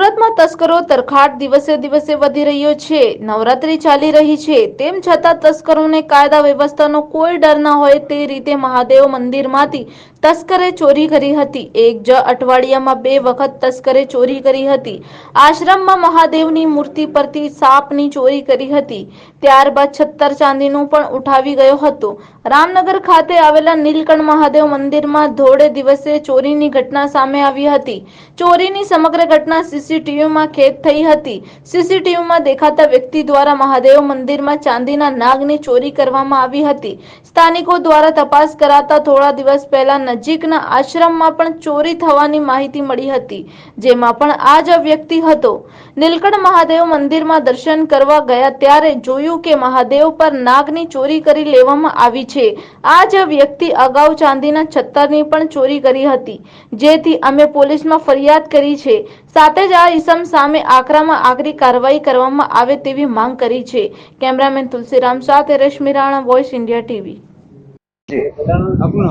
સુરતમાં તસ્કરો તરખાટ દિવસે દિવસે વધી રહ્યો છે. નવરાત્રી ચાલી રહી છે. તેમ છતાં તસ્કરોને કાયદા વ્યવસ્થાનો કોઈ ડર ન હોય તે રીતે મહાદેવ મંદિરમાંથી તસ્કરે ચોરી કરી હતી. એક જ અઠવાડિયામાં બે વખત તસ્કરે ચોરી કરી હતી. આશ્રમમાં મહાદેવની મૂર્તિ પરથી સાપની ચોરી કરી હતી. ત્યારબાદ છત્તર ચાંદીનું પણ ઉઠાવી ગયો હતો. રામનગર ખાતે આવેલા નીલકંઠ મહાદેવ મંદિરમાં ધોળે દિવસે ચોરીની ઘટના સામે આવી હતી. ચોરીની સમગ્ર ઘટના સીસીટીવીમાં કેદ થઈ હતી. સીસીટીવીમાં દેખાતા વ્યક્તિ દ્વારા મહાદેવ મંદિરમાં ચાંદીના નાગની ચોરી કરવામાં આવી હતી. સ્થાનિકો દ્વારા તપાસ કરાતા થોડા દિવસ પહેલા નજીકના આશ્રમમાં પણ ચોરી થવાની માહિતી મળી હતી, જેમાં પણ આ જ વ્યક્તિ હતો. નીલકંઠ મહાદેવ મંદિરમાં દર્શન કરવા ગયા ત્યારે જોયું કે મહાદેવ પર નાગની ચોરી કરી લેવામાં આવી છે. આ જ વ્યક્તિ અગાઉ ચાંદીના છત્તરની પણ ચોરી કરી હતી, જેથી અમે પોલીસમાં ફરિયાદ કરી છે. સાથે જ આ ઇસમ સામે આકરામાં આકરી કાર્યવાહી કરવામાં આવે તેવી માંગ કરી છે. કેમેરામેન તુલસીરામ સાથે Rashmi Rana voice India TV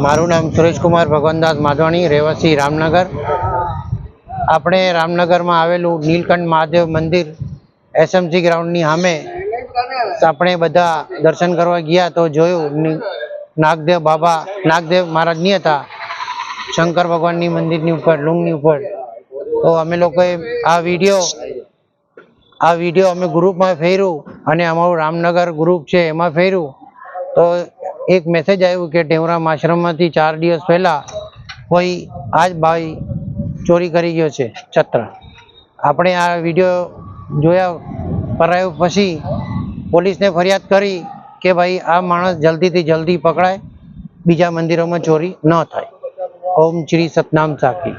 મારું નામ સુરેશકુમાર ભગવાનદાસ માધવાણી, રહેવાસી રામનગર. આપણે રામનગરમાં આવેલું નીલકંઠ મહાદેવ મંદિર એસએમસી ગ્રાઉન્ડની સામે આપણે બધા દર્શન કરવા ગયા તો જોયું નાગદેવ બાબા, નાગદેવ મહારાજની હતા. શંકર ભગવાનની મંદિરની ઉપર, લુંગની ઉપર તો અમે લોકોએ આ વીડિયો આ વીડિયો અમે ગ્રુપમાં ફેર્યું અને અમારું રામનગર ગ્રુપ છે એમાં ફેર્યું. તો એક મેસેજ આવ્યું કે ટેવરામ આશ્રમમાંથી ચાર દિવસ પહેલા કોઈ આજ ભાઈ ચોરી કરી ગયો છે છત્ર આપણે આ વીડિયો જોયા કરાયો પછી પોલીસને ફરિયાદ કરી કે ભાઈ આ માણસ જલ્દીથી જલ્દી પકડાય, બીજા મંદિરોમાં ચોરી ન થાય. ઓમ શ્રી સતનામ સાખી.